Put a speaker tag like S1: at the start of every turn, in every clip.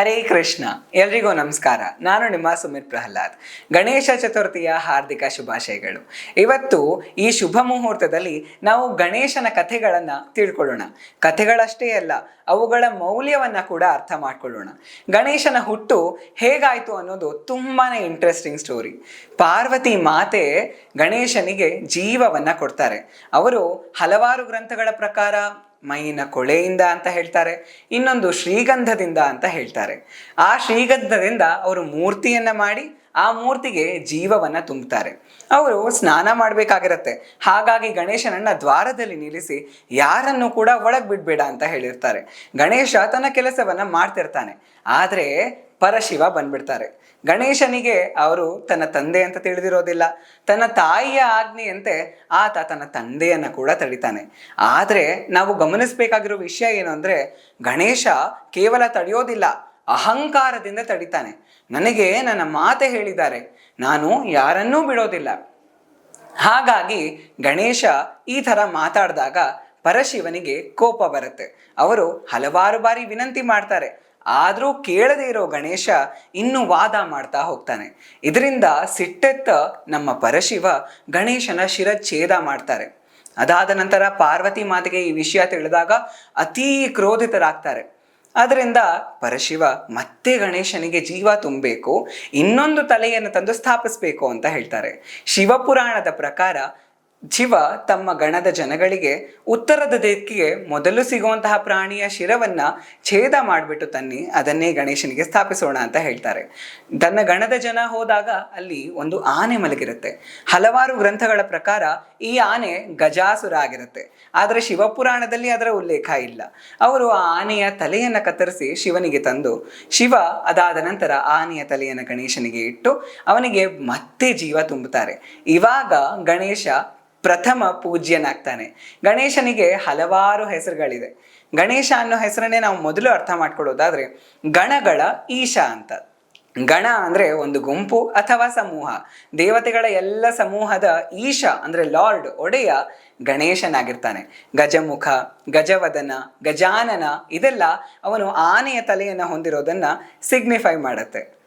S1: ಹರೇ ಕೃಷ್ಣ. ಎಲ್ರಿಗೂ ನಮಸ್ಕಾರ. ನಾನು ನಿಮ್ಮ ಸುಮಿತ್ ಪ್ರಹ್ಲಾದ್. ಗಣೇಶ ಚತುರ್ಥಿಯ ಹಾರ್ದಿಕ ಶುಭಾಶಯಗಳು. ಇವತ್ತು ಈ ಶುಭ ಮುಹೂರ್ತದಲ್ಲಿ ನಾವು ಗಣೇಶನ ಕಥೆಗಳನ್ನು ತಿಳ್ಕೊಳ್ಳೋಣ. ಕಥೆಗಳಷ್ಟೇ ಅಲ್ಲ, ಅವುಗಳ ಮೌಲ್ಯವನ್ನ ಕೂಡ ಅರ್ಥ ಮಾಡ್ಕೊಳ್ಳೋಣ. ಗಣೇಶನ ಹುಟ್ಟು ಹೇಗಾಯ್ತು ಅನ್ನೋದು ತುಂಬಾನೇ ಇಂಟ್ರೆಸ್ಟಿಂಗ್ ಸ್ಟೋರಿ ಪಾರ್ವತಿ ಮಾತೆ ಗಣೇಶನಿಗೆ ಜೀವವನ್ನ ಕೊಡ್ತಾರೆ. ಅವರು ಹಲವಾರು ಗ್ರಂಥಗಳ ಪ್ರಕಾರ ಮೈನ ಕೊಳೆಯಿಂದ ಅಂತ ಹೇಳ್ತಾರೆ. ಇನ್ನೊಂದು ಶ್ರೀಗಂಧದಿಂದ ಅಂತ ಹೇಳ್ತಾರೆ. ಆ ಶ್ರೀಗಂಧದಿಂದ ಅವರು ಮೂರ್ತಿಯನ್ನ ಮಾಡಿ ಆ ಮೂರ್ತಿಗೆ ಜೀವವನ್ನ ತುಂಬುತ್ತಾರೆ ಅವರು ಸ್ನಾನ ಮಾಡಬೇಕಾಗಿರತ್ತೆ. ಹಾಗಾಗಿ ಗಣೇಶನನ್ನ ದ್ವಾರದಲ್ಲಿ ನಿಲ್ಲಿಸಿ ಯಾರನ್ನು ಕೂಡ ಒಳಗ್ ಬಿಡ್ಬೇಡ ಅಂತ ಹೇಳಿರ್ತಾರೆ. ಗಣೇಶ ತನ್ನ ಕೆಲಸವನ್ನ ಮಾಡ್ತಿರ್ತಾನೆ. ಆದ್ರೆ ಪರಶಿವ ಬಂದ್ಬಿಡ್ತಾರೆ. ಗಣೇಶನಿಗೆ ಅವರು ತನ್ನ ತಂದೆ ಅಂತ ತಿಳಿದಿರೋದಿಲ್ಲ. ತನ್ನ ತಾಯಿಯ ಆಜ್ಞೆಯಂತೆ ಆತ ತನ್ನ ತಂದೆಯನ್ನ ಕೂಡ ತಡಿತಾನೆ. ಆದ್ರೆ ನಾವು ಗಮನಿಸಬೇಕಾಗಿರೋ ವಿಷಯ ಏನು ಅಂದ್ರೆ ಗಣೇಶ ಕೇವಲ ತಡೆಯೋದಿಲ್ಲ, ಅಹಂಕಾರದಿಂದ ತಡಿತಾನೆ. ನನಗೆ ನನ್ನ ಮಾತೆ ಹೇಳಿದ್ದಾರೆ, ನಾನು ಯಾರನ್ನೂ ಬಿಡೋದಿಲ್ಲ. ಹಾಗಾಗಿ ಗಣೇಶ ಈ ಥರ ಮಾತಾಡಿದಾಗ ಪರಶಿವನಿಗೆ ಕೋಪ ಬರುತ್ತೆ. ಅವರು ಹಲವಾರು ಬಾರಿ ವಿನಂತಿ ಮಾಡ್ತಾರೆ, ಆದರೂ ಕೇಳದೇ ಇರೋ ಗಣೇಶ ಇನ್ನೂ ವಾದ ಮಾಡ್ತಾ ಹೋಗ್ತಾನೆ. ಇದರಿಂದ ಸಿಟ್ಟೆತ್ತ ನಮ್ಮ ಪರಶಿವ ಗಣೇಶನ ಶಿರಚ್ಛೇದ ಮಾಡ್ತಾರೆ. ಅದಾದ ನಂತರ ಪಾರ್ವತಿ ಮಾತೆಗೆ ಈ ವಿಷಯ ತಿಳಿದಾಗ ಅತೀ ಕ್ರೋಧಿತರಾಗ್ತಾರೆ. ಅದರಿಂದ ಪರಶಿವ ಮತ್ತೆ ಗಣೇಶನಿಗೆ ಜೀವ ತುಂಬಬೇಕು ಇನ್ನೊಂದು ತಲೆಯನ್ನು ತಂದು ಸ್ಥಾಪಿಸ್ಬೇಕು ಅಂತ ಹೇಳ್ತಾರೆ. ಶಿವಪುರಾಣದ ಪ್ರಕಾರ ಶಿವ ತಮ್ಮ ಗಣದ ಜನಗಳಿಗೆ ಉತ್ತರದ ದಿಕ್ಕಿಗೆ ಮೊದಲು ಸಿಗುವಂತಹ ಪ್ರಾಣಿಯ ಶಿರವನ್ನ ಛೇದ ಮಾಡಿಬಿಟ್ಟು ತನ್ನಿ, ಅದನ್ನೇ ಗಣೇಶನಿಗೆ ಸ್ಥಾಪಿಸೋಣ ಅಂತ ಹೇಳ್ತಾರೆ. ತನ್ನ ಗಣದ ಜನ ಹೋದಾಗ ಅಲ್ಲಿ ಒಂದು ಆನೆ ಮಲಗಿರುತ್ತೆ. ಹಲವಾರು ಗ್ರಂಥಗಳ ಪ್ರಕಾರ ಈ ಆನೆ ಗಜಾಸುರ ಆಗಿರುತ್ತೆ ಆದರೆ ಶಿವಪುರಾಣದಲ್ಲಿ ಅದರ ಉಲ್ಲೇಖ ಇಲ್ಲ. ಅವರು ಆ ಆನೆಯ ತಲೆಯನ್ನ ಕತ್ತರಿಸಿ ಶಿವನಿಗೆ ತಂದು, ಶಿವ ಅದಾದ ನಂತರ ಆನೆಯ ತಲೆಯನ್ನು ಗಣೇಶನಿಗೆ ಇಟ್ಟು, ಅವನಿಗೆ ಮತ್ತೆ ಜೀವ ತುಂಬುತ್ತಾರೆ. ಇವಾಗ ಗಣೇಶ ಪ್ರಥಮ ಪೂಜ್ಯನಾಗ್ತಾನೆ. ಗಣೇಶನಿಗೆ ಹಲವಾರು ಹೆಸರುಗಳಿದೆ. ಗಣೇಶ ಅನ್ನೋ ಹೆಸರನ್ನೇ ನಾವು ಮೊದಲು ಅರ್ಥ ಮಾಡ್ಕೊಳ್ಳೋದಾದ್ರೆ ಗಣಗಳ ಈಶ ಅಂತ. ಗಣ ಅಂದ್ರೆ ಒಂದು ಗುಂಪು ಅಥವಾ ಸಮೂಹ. ದೇವತೆಗಳ ಎಲ್ಲ ಸಮೂಹದ ಈಶ ಅಂದ್ರೆ ಲಾರ್ಡ್, ಒಡೆಯ ಗಣೇಶನಾಗಿರ್ತಾನೆ. ಗಜಮುಖ, ಗಜವದನ, ಗಜಾನನ ಇದೆಲ್ಲ ಅವನು ಆನೆಯ ತಲೆಯನ್ನು ಹೊಂದಿರೋದನ್ನ ಸಿಗ್ನಿಫೈ ಮಾಡುತ್ತೆ.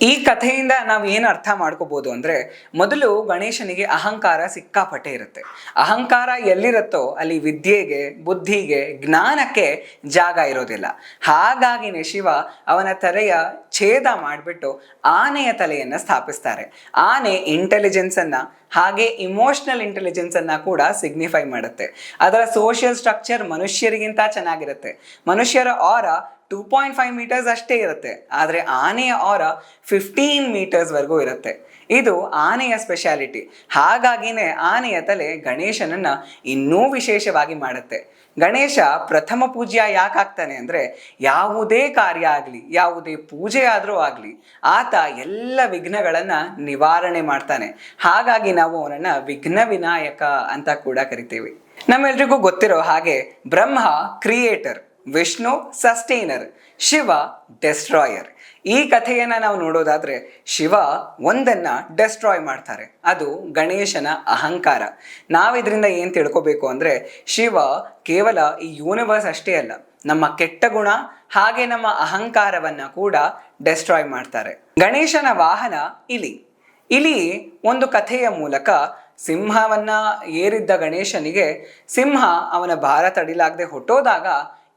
S1: ಈ ಕಥೆಯಿಂದ ನಾವು ಏನು ಅರ್ಥ ಮಾಡ್ಕೋಬಹುದು ಅಂದ್ರೆ ಮೊದಲು ಗಣೇಶನಿಗೆ ಅಹಂಕಾರ ಸಿಕ್ಕಾಪಟ್ಟೆ ಇರುತ್ತೆ. ಅಹಂಕಾರ ಎಲ್ಲಿರುತ್ತೋ ಅಲ್ಲಿ ವಿದ್ಯೆಗೆ, ಬುದ್ಧಿಗೆ, ಜ್ಞಾನಕ್ಕೆ ಜಾಗ ಇರೋದಿಲ್ಲ. ಹಾಗಾಗಿನೇ ಶಿವ ಅವನ ತಲೆಯ ಛೇದ ಮಾಡಿಬಿಟ್ಟು ಆನೆಯ ತಲೆಯನ್ನ ಸ್ಥಾಪಿಸ್ತಾರೆ. ಆನೆ ಇಂಟೆಲಿಜೆನ್ಸ್ ಅನ್ನ, ಹಾಗೆ ಇಮೋಷನಲ್ ಇಂಟೆಲಿಜೆನ್ಸ್ ಅನ್ನ ಕೂಡ ಸಿಗ್ನಿಫೈ ಮಾಡುತ್ತೆ. ಅದರ ಸೋಷಿಯಲ್ ಸ್ಟ್ರಕ್ಚರ್ ಮನುಷ್ಯರಿಗಿಂತ ಚೆನ್ನಾಗಿರುತ್ತೆ. ಮನುಷ್ಯರ ಆರ ಟೂ ಪಾಯಿಂಟ್ ಫೈವ್ ಮೀಟರ್ಸ್ ಅಷ್ಟೇ ಇರುತ್ತೆ. ಆದರೆ ಆನೆಯ ಆರ ಫಿಫ್ಟೀನ್ ಮೀಟರ್ಸ್ವರೆಗೂ ಇರುತ್ತೆ. ಇದು ಆನೆಯ ಸ್ಪೆಷಾಲಿಟಿ ಹಾಗಾಗಿನೇ ಆನೆಯ ತಲೆ ಗಣೇಶನನ್ನ ಇನ್ನೂ ವಿಶೇಷವಾಗಿ ಮಾಡುತ್ತೆ. ಗಣೇಶ ಪ್ರಥಮ ಪೂಜ್ಯ ಯಾಕಾಗ್ತಾನೆ ಅಂದರೆ ಯಾವುದೇ ಕಾರ್ಯ ಆಗಲಿ, ಯಾವುದೇ ಪೂಜೆ ಆದರೂ ಆಗಲಿ, ಆತ ಎಲ್ಲ ವಿಘ್ನಗಳನ್ನು ನಿವಾರಣೆ ಮಾಡ್ತಾನೆ. ಹಾಗಾಗಿ ನಾವು ಅವನನ್ನು ವಿಘ್ನ ವಿನಾಯಕ ಅಂತ ಕೂಡ ಕರಿತೀವಿ. ನಮ್ಮೆಲ್ರಿಗೂ ಗೊತ್ತಿರೋ ಹಾಗೆ Brahma creator Vishnu sustainer, Shiva destroyer. ಈ ಕಥೆಯನ್ನ ನಾವು ನೋಡೋದಾದ್ರೆ ಶಿವ ಒಂದನ್ನ ಡೆಸ್ಟ್ರಾಯ್ ಮಾಡ್ತಾರೆ. ಅದು ಗಣೇಶನ ಅಹಂಕಾರ. ನಾವಿದ್ರಿಂದ ಏನು ತಿಳ್ಕೊಬೇಕು ಅಂದ್ರೆ ಶಿವ ಕೇವಲ ಈ ಯೂನಿವರ್ಸ್ ಅಷ್ಟೇ ಅಲ್ಲ, ನಮ್ಮ ಕೆಟ್ಟ ಗುಣ ಹಾಗೆ ನಮ್ಮ ಅಹಂಕಾರವನ್ನ ಕೂಡ ಡೆಸ್ಟ್ರಾಯ್ ಮಾಡ್ತಾರೆ. ಗಣೇಶನ ವಾಹನ ಇಲಿ. ಇಲಿ ಒಂದು ಕಥೆಯ ಮೂಲಕ ಸಿಂಹವನ್ನ ಏರಿದ್ದ ಗಣೇಶನಿಗೆ ಸಿಂಹ ಅವನ ಭಾರ ತಡಿಲಾಗದೆ ಹೊಟ್ಟೋದಾಗ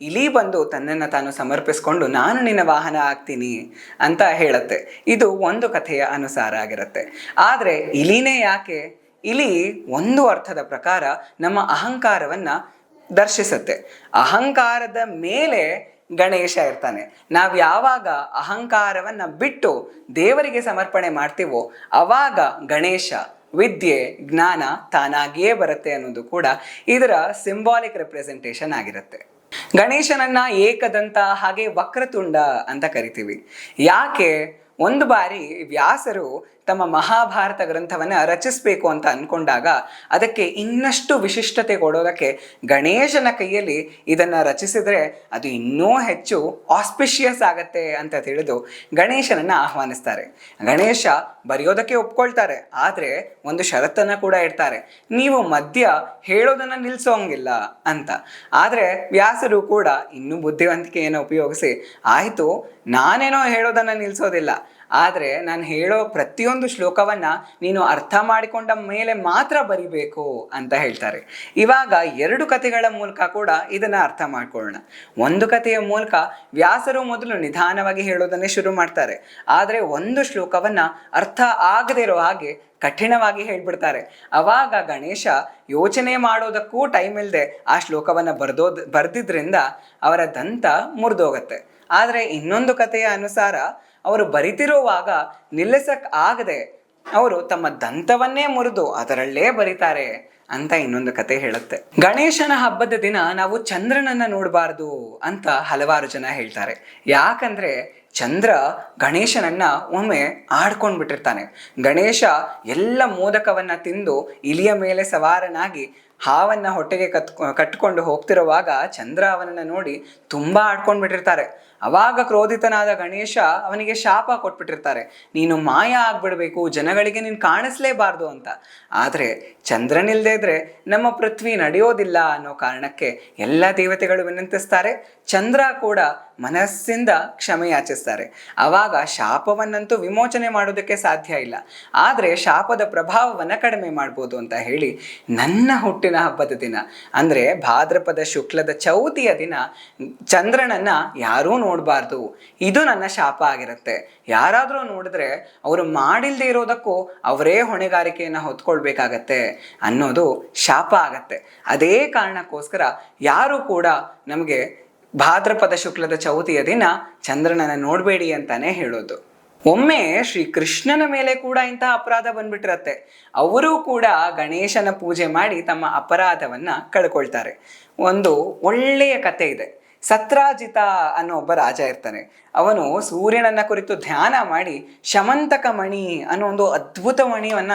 S1: ಇಲಿ ಬಂದು ತನ್ನನ್ನು ತಾನು ಸಮರ್ಪಿಸ್ಕೊಂಡು, ನಾನು ನಿನ್ನ ವಾಹನ ಆಗ್ತೀನಿ ಅಂತ ಹೇಳುತ್ತೆ. ಇದು ಒಂದು ಕಥೆಯ ಅನುಸಾರ ಆಗಿರುತ್ತೆ. ಆದರೆ ಇಲಿನೇ ಯಾಕೆ? ಇಲಿ ಒಂದು ಅರ್ಥದ ಪ್ರಕಾರ ನಮ್ಮ ಅಹಂಕಾರವನ್ನ ದರ್ಶಿಸುತ್ತೆ. ಅಹಂಕಾರದ ಮೇಲೆ ಗಣೇಶ ಇರ್ತಾನೆ. ನಾವು ಯಾವಾಗ ಅಹಂಕಾರವನ್ನು ಬಿಟ್ಟು ದೇವರಿಗೆ ಸಮರ್ಪಣೆ ಮಾಡ್ತೀವೋ, ಅವಾಗ ಗಣೇಶ ವಿದ್ಯೆ, ಜ್ಞಾನ ತಾನಾಗಿಯೇ ಬರುತ್ತೆ ಅನ್ನೋದು ಕೂಡ ಇದರ ಸಿಂಬಾಲಿಕ್ ರೆಪ್ರೆಸೆಂಟೇಷನ್ ಆಗಿರುತ್ತೆ. ಗಣೇಶನನ್ನ ಏಕದಂತ ಹಾಗೆ ವಕ್ರತುಂಡ ಅಂತ ಕರಿತೀವಿ. ಯಾಕೆ? ಒಂದು ಬಾರಿ ವ್ಯಾಸರು ತಮ್ಮ ಮಹಾಭಾರತ ಗ್ರಂಥವನ್ನು ರಚಿಸಬೇಕು ಅಂತ ಅಂದ್ಕೊಂಡಾಗ ಅದಕ್ಕೆ ಇನ್ನಷ್ಟು ವಿಶಿಷ್ಟತೆ ಕೊಡೋದಕ್ಕೆ ಗಣೇಶನ ಕೈಯಲ್ಲಿ ಇದನ್ನು ರಚಿಸಿದರೆ ಅದು ಇನ್ನೂ ಹೆಚ್ಚು ಆಸ್ಪಿಷಿಯಸ್ ಆಗತ್ತೆ ಅಂತ ತಿಳಿದು ಗಣೇಶನನ್ನು ಆಹ್ವಾನಿಸ್ತಾರೆ. ಗಣೇಶ ಬರೆಯೋದಕ್ಕೆ ಒಪ್ಕೊಳ್ತಾರೆ, ಆದರೆ ಒಂದು ಷರತ್ತನ್ನು ಕೂಡ ಇಡ್ತಾರೆ. ನೀವು ಮಧ್ಯ ಹೇಳೋದನ್ನು ನಿಲ್ಲಿಸೋಂಗಿಲ್ಲ ಅಂತ. ಆದರೆ ವ್ಯಾಸರು ಕೂಡ ಇನ್ನೂ ಬುದ್ಧಿವಂತಿಕೆಯನ್ನು ಉಪಯೋಗಿಸಿ, ಆಯಿತು, ನಾನೇನೋ ಹೇಳೋದನ್ನು ನಿಲ್ಲಿಸೋದಿಲ್ಲ ಆದರೆ ನಾನು ಹೇಳೋ ಪ್ರತಿಯೊಂದು ಶ್ಲೋಕವನ್ನ ನೀನು ಅರ್ಥ ಮಾಡಿಕೊಂಡ ಮೇಲೆ ಮಾತ್ರ ಬರಿಬೇಕು ಅಂತ ಹೇಳ್ತಾರೆ. ಇವಾಗ ಎರಡು ಕಥೆಗಳ ಮೂಲಕ ಕೂಡ ಇದನ್ನ ಅರ್ಥ ಮಾಡ್ಕೊಳ್ಳೋಣ. ಒಂದು ಕಥೆಯ ಮೂಲಕ ವ್ಯಾಸರು ಮೊದಲು ನಿಧಾನವಾಗಿ ಹೇಳೋದನ್ನೇ ಶುರು ಮಾಡ್ತಾರೆ. ಆದರೆ ಒಂದು ಶ್ಲೋಕವನ್ನ ಅರ್ಥ ಆಗದೇ ಇರೋ ಹಾಗೆ ಕಠಿಣವಾಗಿ ಹೇಳ್ಬಿಡ್ತಾರೆ. ಅವಾಗ ಗಣೇಶ ಯೋಚನೆ ಮಾಡೋದಕ್ಕೂ ಟೈಮ್ ಇಲ್ಲದೆ ಆ ಶ್ಲೋಕವನ್ನ ಬರ್ದೋದ್ ಬರ್ದಿದ್ರಿಂದ ಅವರ ದಂತ ಮುರಿದೋಗತ್ತೆ. ಆದರೆ ಇನ್ನೊಂದು ಕಥೆಯ ಅನುಸಾರ ಅವರು ಬರಿತಿರುವಾಗ ನಿಲ್ಲಿಸಕ್ ಆಗದೆ ಅವರು ತಮ್ಮ ದಂತವನ್ನೇ ಮುರಿದು ಅದರಲ್ಲೇ ಬರೀತಾರೆ ಅಂತ ಇನ್ನೊಂದು ಕತೆ ಹೇಳುತ್ತೆ. ಗಣೇಶನ ಹಬ್ಬದ ದಿನ ನಾವು ಚಂದ್ರನನ್ನ ನೋಡಬಾರ್ದು ಅಂತ ಹಲವಾರು ಜನ ಹೇಳ್ತಾರೆ. ಯಾಕಂದ್ರೆ ಚಂದ್ರ ಗಣೇಶನನ್ನ ಒಮ್ಮೆ ಆಡ್ಕೊಂಡ್ಬಿಟ್ಟಿರ್ತಾನೆ. ಗಣೇಶ ಎಲ್ಲ ಮೋದಕವನ್ನ ತಿಂದು ಇಲಿಯ ಮೇಲೆ ಸವಾರನಾಗಿ ಹಾವನ್ನ ಹೊಟ್ಟೆಗೆ ಕತ್ ಕಟ್ಕೊಂಡು ಹೋಗ್ತಿರುವಾಗ ಚಂದ್ರ ಅವನನ್ನ ನೋಡಿ ತುಂಬಾ ಆಡ್ಕೊಂಡ್ ಬಿಟ್ಟಿರ್ತಾರೆ ಅವಾಗ ಕ್ರೋಧಿತನಾದ ಗಣೇಶ ಅವನಿಗೆ ಶಾಪ ಕೊಟ್ಬಿಟ್ಟಿರ್ತಾರೆ. ನೀನು ಮಾಯ ಆಗ್ಬಿಡ್ಬೇಕು, ಜನಗಳಿಗೆ ನೀನು ಕಾಣಿಸ್ಲೇಬಾರ್ದು ಅಂತ. ಆದರೆ ಚಂದ್ರನಿಲ್ಲದೇ ಇದ್ರೆ ನಮ್ಮ ಪೃಥ್ವಿ ನಡೆಯೋದಿಲ್ಲ ಅನ್ನೋ ಕಾರಣಕ್ಕೆ ಎಲ್ಲ ದೇವತೆಗಳು ವಿನಂತಿಸ್ತಾರೆ. ಚಂದ್ರ ಕೂಡ ಮನಸ್ಸಿಂದ ಕ್ಷಮೆ ಯಾಚಿಸ್ತಾರೆ. ಆವಾಗ ಶಾಪವನ್ನಂತೂ ವಿಮೋಚನೆ ಮಾಡೋದಕ್ಕೆ ಸಾಧ್ಯ ಇಲ್ಲ. ಆದರೆ ಶಾಪದ ಪ್ರಭಾವವನ್ನು ಕಡಿಮೆ ಮಾಡ್ಬೋದು ಅಂತ ಹೇಳಿ ನನ್ನ ಹುಟ್ಟಿನ ಹಬ್ಬದ ದಿನ, ಅಂದರೆ ಭಾದ್ರಪದ ಶುಕ್ಲದ ಚೌತಿಯ ದಿನ, ಚಂದ್ರನನ್ನ ಯಾರೂ ನೋಡಬಾರ್ದು. ಇದು ನನ್ನ ಶಾಪ ಆಗಿರುತ್ತೆ. ಯಾರಾದರೂ ನೋಡಿದ್ರೆ ಅವರು ಮಾಡಿಲ್ಲದೆ ಇರೋದಕ್ಕೂ ಅವರೇ ಹೊಣೆಗಾರಿಕೆಯನ್ನು ಹೊತ್ಕೊಳ್ಬೇಕಾಗತ್ತೆ ಅನ್ನೋದು ಶಾಪ ಆಗತ್ತೆ. ಅದೇ ಕಾರಣಕ್ಕೋಸ್ಕರ ಯಾರು ಕೂಡ ನಮಗೆ ಭಾದ್ರಪದ ಶುಕ್ಲದ ಚೌತಿಯ ದಿನ ಚಂದ್ರನನ್ನ ನೋಡಬೇಡಿ ಅಂತಾನೆ ಹೇಳೋದು. ಒಮ್ಮೆ ಶ್ರೀ ಕೃಷ್ಣನ ಮೇಲೆ ಕೂಡ ಇಂತಹ ಅಪರಾಧ ಬಂದ್ಬಿಟ್ಟಿರತ್ತೆ. ಅವರೂ ಕೂಡ ಗಣೇಶನ ಪೂಜೆ ಮಾಡಿ ತಮ್ಮ ಅಪರಾಧವನ್ನ ಕಳ್ಕೊಳ್ತಾರೆ. ಒಂದು ಒಳ್ಳೆಯ ಕತೆ ಇದೆ. ಸತ್ರಾಜಿತ ಅನ್ನೋ ಒಬ್ಬ ರಾಜ ಇರ್ತಾನೆ. ಅವನು ಸೂರ್ಯನನ್ನ ಕುರಿತು ಧ್ಯಾನ ಮಾಡಿ ಶಮಂತಕ ಮಣಿ ಅನ್ನೋ ಒಂದು ಅದ್ಭುತ ಮಣಿಯನ್ನ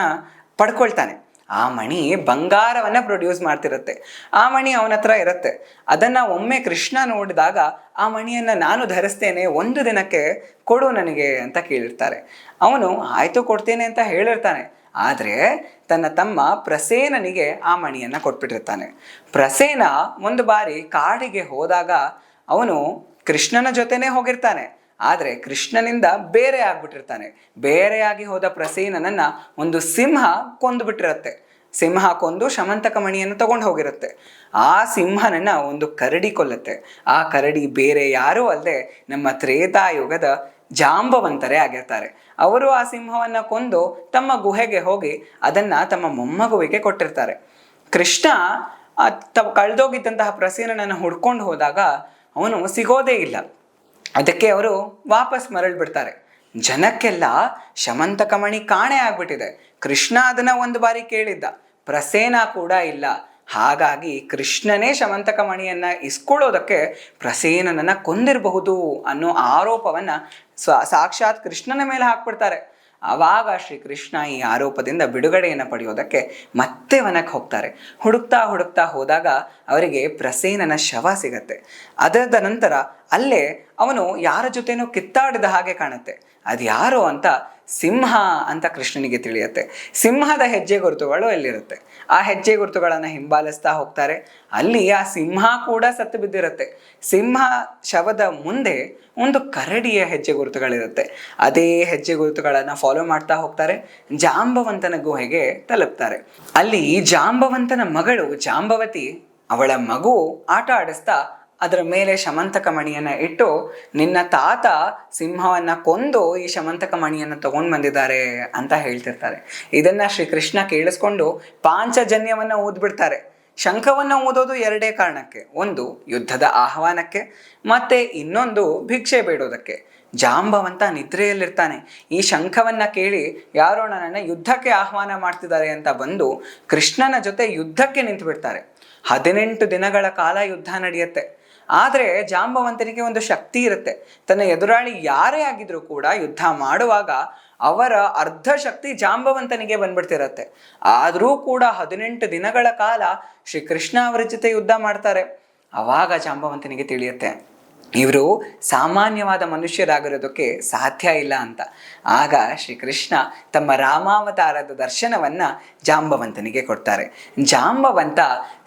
S1: ಪಡ್ಕೊಳ್ತಾನೆ. ಆ ಮಣಿ ಬಂಗಾರವನ್ನ ಪ್ರೊಡ್ಯೂಸ್ ಮಾಡ್ತಿರುತ್ತೆ. ಆ ಮಣಿ ಅವನ ಹತ್ರ ಇರುತ್ತೆ. ಅದನ್ನ ಒಮ್ಮೆ ಕೃಷ್ಣ ನೋಡಿದಾಗ ಆ ಮಣಿಯನ್ನ ನಾನು ಧರಿಸ್ತೇನೆ, ಒಂದು ದಿನಕ್ಕೆ ಕೊಡು ನನಗೆ ಅಂತ ಕೇಳಿರ್ತಾರೆ. ಅವನು, ಆಯ್ತು ಕೊಡ್ತೇನೆ ಅಂತ ಹೇಳಿರ್ತಾನೆ. ಆದರೆ ತನ್ನ ತಮ್ಮ ಪ್ರಸೇನನಿಗೆ ಆ ಮಣಿಯನ್ನ ಕೊಟ್ಬಿಟ್ಟಿರ್ತಾನೆ. ಪ್ರಸೇನ ಒಂದು ಬಾರಿ ಕಾಡಿಗೆ ಹೋದಾಗ ಅವನು ಕೃಷ್ಣನ ಜೊತೆನೇ ಹೋಗಿರ್ತಾನೆ. ಆದರೆ ಕೃಷ್ಣನಿಂದ ಬೇರೆ ಆಗ್ಬಿಟ್ಟಿರ್ತಾನೆ. ಬೇರೆಯಾಗಿ ಹೋದ ಪ್ರಸೇನನನ್ನ ಒಂದು ಸಿಂಹ ಕೊಂದುಬಿಟ್ಟಿರುತ್ತೆ. ಸಿಂಹ ಕೊಂದು ಶಮಂತಕ ಮಣಿಯನ್ನು ತಗೊಂಡು ಹೋಗಿರುತ್ತೆ. ಆ ಸಿಂಹನನ್ನ ಒಂದು ಕರಡಿ ಕೊಲ್ಲತ್ತೆ. ಆ ಕರಡಿ ಬೇರೆ ಯಾರೂ ಅಲ್ಲದೆ ನಮ್ಮ ತ್ರೇತಾಯುಗದ ಜಾಂಬವಂತರೇ ಆಗಿರ್ತಾರೆ. ಅವರು ಆ ಸಿಂಹವನ್ನ ಕೊಂದು ತಮ್ಮ ಗುಹೆಗೆ ಹೋಗಿ ಅದನ್ನ ತಮ್ಮ ಮೊಮ್ಮಗುವಿಗೆ ಕೊಟ್ಟಿರ್ತಾರೆ. ಕೃಷ್ಣ ತ ಕಳೆದೋಗಿದ್ದಂತಹ ಪ್ರಸೀನನನ್ನು ಹುಡ್ಕೊಂಡು ಹೋದಾಗ ಅವನು ಸಿಗೋದೇ ಇಲ್ಲ. ಅದಕ್ಕೆ ಅವರು ವಾಪಸ್ ಮರಳ್ಬಿಡ್ತಾರೆ. ಜನಕ್ಕೆಲ್ಲ ಶಮಂತಕಮಣಿ ಕಾಣೆ ಆಗ್ಬಿಟ್ಟಿದೆ. ಕೃಷ್ಣ ಅದನ್ನ ಒಂದು ಬಾರಿ ಕೇಳಿದ್ದ. ಪ್ರಸೇನ ಕೂಡ ಇಲ್ಲ. ಹಾಗಾಗಿ ಕೃಷ್ಣನೇ ಶಮಂತಕ ಮಣಿಯನ್ನ ಇಸ್ಕೊಳ್ಳೋದಕ್ಕೆ ಪ್ರಸೇನನನ್ನ ಕೊಂದಿರಬಹುದು ಅನ್ನೋ ಆರೋಪವನ್ನ ಸಾಕ್ಷಾತ್ ಕೃಷ್ಣನ ಮೇಲೆ ಹಾಕ್ಬಿಡ್ತಾರೆ. ಆವಾಗ ಶ್ರೀ ಕೃಷ್ಣ ಈ ಆರೋಪದಿಂದ ಬಿಡುಗಡೆಯನ್ನು ಪಡೆಯೋದಕ್ಕೆ ಮತ್ತೆ ವನಕ್ಕೆ ಹೋಗ್ತಾರೆ. ಹುಡುಕ್ತಾ ಹುಡುಕ್ತಾ ಹೋದಾಗ ಅವರಿಗೆ ಪ್ರಸೇನನ ಶವ ಸಿಗತ್ತೆ. ಅದಾದ ನಂತರ ಅಲ್ಲೇ ಅವನು ಯಾರ ಜೊತೆನೂ ಕಿತ್ತಾಡಿದ ಹಾಗೆ ಕಾಣುತ್ತೆ. ಅದ್ಯಾರೋ ಅಂತ ಸಿಂಹ ಅಂತ ಕೃಷ್ಣನಿಗೆ ತಿಳಿಯುತ್ತೆ. ಸಿಂಹದ ಹೆಜ್ಜೆ ಗುರುತುಗಳು ಎಲ್ಲಿರುತ್ತೆ ಆ ಹೆಜ್ಜೆ ಗುರುತುಗಳನ್ನು ಹಿಂಬಾಲಿಸ್ತಾ ಹೋಗ್ತಾರೆ. ಅಲ್ಲಿ ಆ ಸಿಂಹ ಕೂಡ ಸತ್ತು ಬಿದ್ದಿರುತ್ತೆ. ಸಿಂಹ ಶವದ ಮುಂದೆ ಒಂದು ಕರಡಿಯ ಹೆಜ್ಜೆ ಗುರುತುಗಳಿರುತ್ತೆ. ಅದೇ ಹೆಜ್ಜೆ ಗುರುತುಗಳನ್ನು ಫಾಲೋ ಮಾಡ್ತಾ ಹೋಗ್ತಾರೆ. ಜಾಂಬವಂತನ ಗುಹೆಗೆ ತಲುಪ್ತಾರೆ. ಅಲ್ಲಿ ಜಾಂಬವಂತನ ಮಗಳು ಜಾಂಬವತಿ ಅವಳ ಮಗು ಆಟ ಆಡಿಸ್ತಾ ಅದರ ಮೇಲೆ ಶಮಂತಕ ಮಣಿಯನ್ನ ಇಟ್ಟು ನಿನ್ನ ತಾತ ಸಿಂಹವನ್ನ ಕೊಂದು ಈ ಶಮಂತಕ ಮಣಿಯನ್ನ ತಗೊಂಡ್ ಬಂದಿದ್ದಾರೆ ಅಂತ ಹೇಳ್ತಿರ್ತಾರೆ. ಇದನ್ನ ಶ್ರೀಕೃಷ್ಣ ಕೇಳಿಸ್ಕೊಂಡು ಪಾಂಚಜನ್ಯವನ್ನ ಊದ್ಬಿಡ್ತಾರೆ. ಶಂಖವನ್ನ ಊದೋದು ಎರಡೇ ಕಾರಣಕ್ಕೆ. ಒಂದು, ಯುದ್ಧದ ಆಹ್ವಾನಕ್ಕೆ. ಮತ್ತೆ ಇನ್ನೊಂದು, ಭಿಕ್ಷೆ ಬೇಡೋದಕ್ಕೆ. ಜಾಂಬವಂತ ನಿದ್ರೆಯಲ್ಲಿರ್ತಾನೆ. ಈ ಶಂಖವನ್ನ ಕೇಳಿ ಯಾರೋ ನನ್ನನ್ನು ಯುದ್ಧಕ್ಕೆ ಆಹ್ವಾನ ಮಾಡ್ತಿದ್ದಾರೆ ಅಂತ ಬಂದು ಕೃಷ್ಣನ ಜೊತೆ ಯುದ್ಧಕ್ಕೆ ನಿಂತು ಬಿಡ್ತಾರೆ ಹದಿನೆಂಟು ದಿನಗಳ ಕಾಲ ಯುದ್ಧ ನಡೆಯುತ್ತೆ. ಆದರೆ ಜಾಂಬವಂತನಿಗೆ ಒಂದು ಶಕ್ತಿ ಇರುತ್ತೆ. ತನ್ನ ಎದುರಾಳಿ ಯಾರೇ ಆಗಿದ್ರೂ ಕೂಡ ಯುದ್ಧ ಮಾಡುವಾಗ ಅವರ ಅರ್ಧ ಶಕ್ತಿ ಜಾಂಬವಂತನಿಗೆ ಬಂದ್ಬಿಡ್ತಿರತ್ತೆ. ಆದರೂ ಕೂಡ ಹದಿನೆಂಟು ದಿನಗಳ ಕಾಲ ಶ್ರೀಕೃಷ್ಣ ಅವರ ಜೊತೆ ಯುದ್ಧ ಮಾಡ್ತಾರೆ. ಅವಾಗ ಜಾಂಬವಂತನಿಗೆ ತಿಳಿಯುತ್ತೆ. ಇವರು ಸಾಮಾನ್ಯವಾದ ಮನುಷ್ಯರಾಗಿರೋದಕ್ಕೆ ಸಾಧ್ಯ ಇಲ್ಲ ಅಂತ. ಆಗ ಶ್ರೀಕೃಷ್ಣ ತಮ್ಮ ರಾಮಾವತಾರದ ದರ್ಶನವನ್ನ ಜಾಂಬವಂತನಿಗೆ ಕೊಡ್ತಾರೆ. ಜಾಂಬವಂತ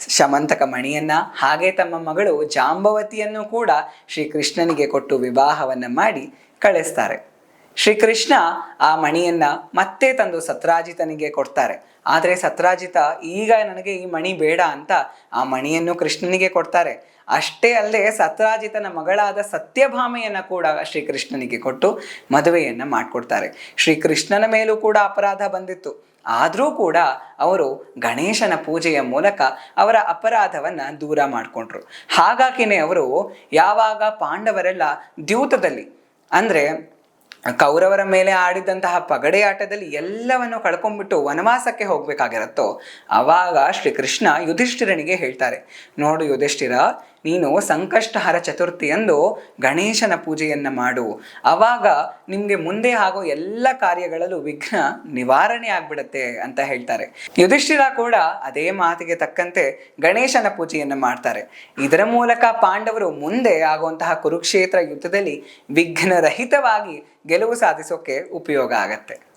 S1: ಶಮಂತಕ ಮಣಿಯನ್ನ, ಹಾಗೆ ತಮ್ಮ ಮಗಳು ಜಾಂಬವತಿಯನ್ನು ಕೂಡ ಶ್ರೀಕೃಷ್ಣನಿಗೆ ಕೊಟ್ಟು ವಿವಾಹವನ್ನ ಮಾಡಿ ಕಳಿಸ್ತಾರೆ. ಶ್ರೀಕೃಷ್ಣ ಆ ಮಣಿಯನ್ನ ಮತ್ತೆ ತಂದು ಸತ್ರಾಜಿತನಿಗೆ ಕೊಡ್ತಾರೆ. ಆದರೆ ಸತ್ರಾಜಿತ, ಈಗ ನನಗೆ ಈ ಮಣಿ ಬೇಡ ಅಂತ ಆ ಮಣಿಯನ್ನು ಕೃಷ್ಣನಿಗೆ ಕೊಡ್ತಾರೆ. ಅಷ್ಟೇ ಅಲ್ಲದೆ ಸತ್ರಾಜಿತನ ಮಗಳಾದ ಸತ್ಯಭಾಮೆಯನ್ನು ಕೂಡ ಶ್ರೀಕೃಷ್ಣನಿಗೆ ಕೊಟ್ಟು ಮದುವೆಯನ್ನು ಮಾಡಿಕೊಡ್ತಾರೆ. ಶ್ರೀಕೃಷ್ಣನ ಮೇಲೂ ಕೂಡ ಅಪರಾಧ ಬಂದಿತ್ತು. ಆದರೂ ಕೂಡ ಅವರು ಗಣೇಶನ ಪೂಜೆಯ ಮೂಲಕ ಅವರ ಅಪರಾಧವನ್ನ ದೂರ ಮಾಡಿಕೊಂಡ್ರು. ಹಾಗಾಗಿನೇ ಅವರು ಯಾವಾಗ ಪಾಂಡವರೆಲ್ಲ ದ್ಯೂತದಲ್ಲಿ, ಅಂದ್ರೆ ಕೌರವರ ಮೇಲೆ ಆಡಿದಂತಹ ಪಗಡೆ ಆಟದಲ್ಲಿ ಎಲ್ಲವನ್ನು ಕಳ್ಕೊಂಡ್ಬಿಟ್ಟು ವನವಾಸಕ್ಕೆ ಹೋಗ್ಬೇಕಾಗಿರತ್ತೋ, ಅವಾಗ ಶ್ರೀಕೃಷ್ಣ ಯುಧಿಷ್ಠಿರನಿಗೆ ಹೇಳ್ತಾರೆ, ನೋಡು ಯುಧಿಷ್ಠಿರ ನೀನು ಸಂಕಷ್ಟಹರ ಚತುರ್ಥಿಯಂದು ಗಣೇಶನ ಪೂಜೆಯನ್ನು ಮಾಡು. ಆವಾಗ ನಿಮಗೆ ಮುಂದೆ ಆಗೋ ಎಲ್ಲ ಕಾರ್ಯಗಳಲ್ಲೂ ವಿಘ್ನ ನಿವಾರಣೆ ಆಗ್ಬಿಡತ್ತೆ ಅಂತ ಹೇಳ್ತಾರೆ. ಯುಧಿಷ್ಠಿರ ಕೂಡ ಅದೇ ಮಾತಿಗೆ ತಕ್ಕಂತೆ ಗಣೇಶನ ಪೂಜೆಯನ್ನು ಮಾಡ್ತಾರೆ. ಇದರ ಮೂಲಕ ಪಾಂಡವರು ಮುಂದೆ ಆಗುವಂತಹ ಕುರುಕ್ಷೇತ್ರ ಯುದ್ಧದಲ್ಲಿ ವಿಘ್ನರಹಿತವಾಗಿ ಗೆಲುವು ಸಾಧಿಸೋಕೆ ಉಪಯೋಗ ಆಗತ್ತೆ.